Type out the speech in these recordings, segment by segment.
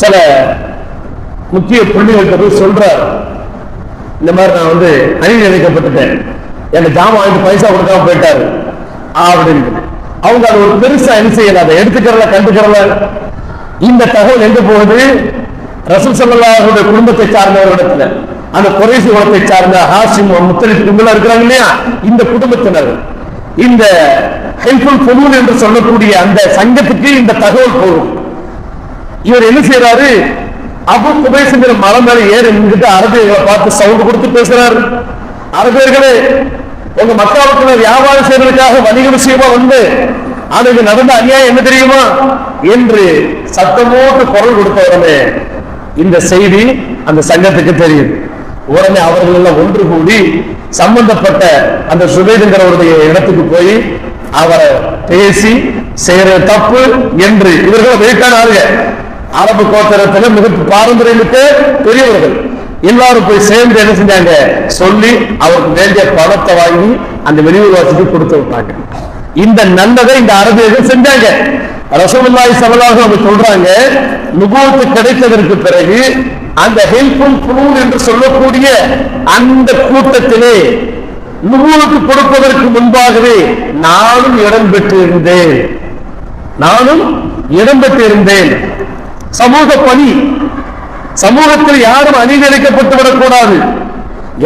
சில முக்கிய புள்ளிகள்கிட்ட போய் சொல்றார். இந்த மாதிரி நான் வந்து அணி நினைக்கப்பட்டுட்டேன் எனக்கு ஜாமான் வாங்கிட்டு பைசா கொடுக்காம போயிட்டாரு. அப்படின்னு அவங்க அதை ஒரு பெருசா என்ன செய்யல? அதை எடுத்துக்கிறல கண்டுக்கிறல. இந்த தகவல் எங்க போகுது? ரசூல் ஸல்லல்லாஹுடைய குடும்பத்தை சார்ந்தவர்களிடத்துல. அந்த குறைசி குலத்தை சார்ந்த ஹாசிம் முத்தலிப் இவங்கெல்லாம் இருக்கிறாங்க இல்லையா? இந்த குடும்பத்தினர். இந்த ஹெல்ப்ஃபுல் பொருள் என்று சொல்லக்கூடிய அந்த சங்கத்துக்கு இந்த தகவல் போகும். இவர் என்ன செய்யறாரு அபு குபைசுங்கிற மலை மேல ஏறி நின்றுட்டு அரபியர்களை பார்த்து சவுண்ட் கொடுத்து பேசுறாரு. அரபியர்களே உங்க மக்காவுக்குள்ள வியாபாரம் செய்வதற்காக வணிக விஷயமா வந்து அதுக்கு நடந்த அநியாயம் என்ன தெரியுமா? என்று சத்தமோட்டு குரல் கொடுத்த உடனே இந்த செய்தி அந்த சங்கத்துக்கு தெரியும். உடனே அவர்கள் எல்லாம் ஒன்று கூடி சம்பந்தப்பட்ட அந்த சுபேதுங்கிறவருடைய இடத்துக்கு போய் அவரை பேசி செய்யற தப்பு என்று இவர்கள் வெளிக்கானாருங்க அரபு கோத்தரத்துல மிக பாரம்பரியமிக்க பெரியவர்கள். எல்லாரும் போய் சேர்ந்து என்ன செஞ்சாங்க? சொல்லி அவருக்கு வேண்டிய பணத்தை வாங்கி அந்த வெளியூர்வாசிக்கு கொடுத்து விட்டாங்க. இந்த நன்மதை இந்த அரபியர்கள் செஞ்சாங்க. ரசமல்லாய் சவலாக அவங்க சொல்றாங்க நுபுவத்து கிடைத்ததற்கு பிறகு அந்த ஹெல்ப்ஃபுல் ஃபுல் என்று சொல்லக்கூடிய அந்த கூட்டத்திலே நுபுவத்து கொடுப்பதற்கு முன்பாகவே நானும் இடம் பெற்றிருந்தேன். நானும் இடம் பெற்றிருந்தேன். சமூக பணி. சமூகத்தில் யாரும் அநீதிக்கப்பட்டு விடக்கூடாது.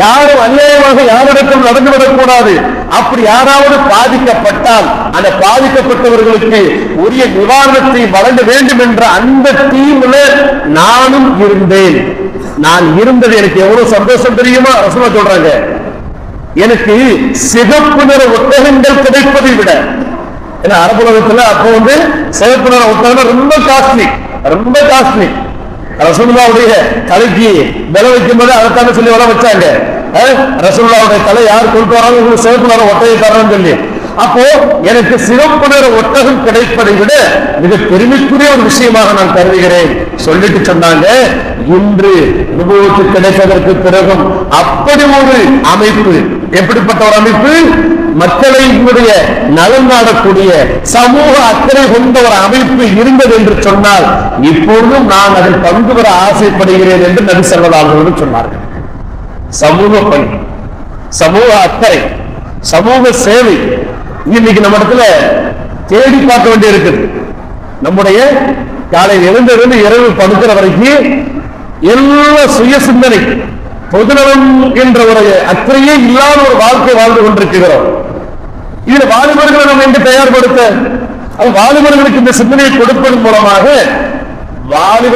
யாரும் அநியாயமாக யாரிடத்தில் நடந்து விடக்கூடாது. அப்படி யாராவது பாதிக்கப்பட்டால் அந்த பாதிக்கப்பட்டவர்களுக்கு உரிய நிவாரணத்தை வழங்க வேண்டும் என்ற அந்த டீம்ல நானும் இருந்தேன். நான் இருந்தது எனக்கு எவ்வளவு சந்தோஷம் தெரியுமா? அரசு சொல்றாங்க. எனக்கு சிகப்பு நிற ஒட்டகங்கள் கிடைப்பதை விட. ஏன்னா அரபு உலகத்துல அப்போ வந்து சிகப்பு நிற ஒட்டகம் ரொம்ப காஸ்ட்லி ரொம்ப காஸ்ட்லி ரசூல்லாவுடைய தலைக்கு விலை வைக்கும் போது அதைத்தானே சொல்லி வர வச்சாங்க. ரசூல்லாவுடைய தலை யார் கொண்டு வராங்க? உங்களுக்கு சிவப்பு நிற ஒட்டையை தரணும்னு சொல்லி. அப்போ எனக்கு சிவப்பு நிற ஒட்டகம் கிடைப்பதை விட மிக பெருமைக்குரிய ஒரு விஷயமாக நான் கருதுகிறேன். சொல்லிட்டு சொன்னாங்க. இன்று அனுபவத்து கிடைப்பதற்கு பிறகும் அப்படி ஒரு அமைப்பு எப்படிப்பட்ட ஒரு அமைப்பு மக்களினுடைய நலன் நாடக்கூடிய சமூக அக்கறை கொண்ட ஒரு அமைப்பு இருந்தது என்று சொன்னால் இப்பொழுதும் நான் அதில் பங்கு பெற ஆசைப்படுகிறேன் என்று நபி செல்வதாளர்கள் சொன்னார்கள். சமூக பணி சமூக அக்கறை சமூக சேவை இன்னைக்கு நம்ம இடத்துல தேடி பார்க்க வேண்டி இருக்குது நம்முடைய காலையில் எழுந்திருந்து இரவு படுக்கிற வரைக்கும் எல்லா சுய சிந்தனை பொதுநலம் என்ற ஒரு அக்கறையே இல்லாத ஒரு வாழ்க்கை வாழ்ந்து கொண்டிருக்கிறோம். இதுல வாலிபர்களை நம்ம என்று தயார்படுத்த? அது வாலிபர்களுக்கு இந்த சிந்தனையை கொடுப்பதன் மூலமாக வாலிப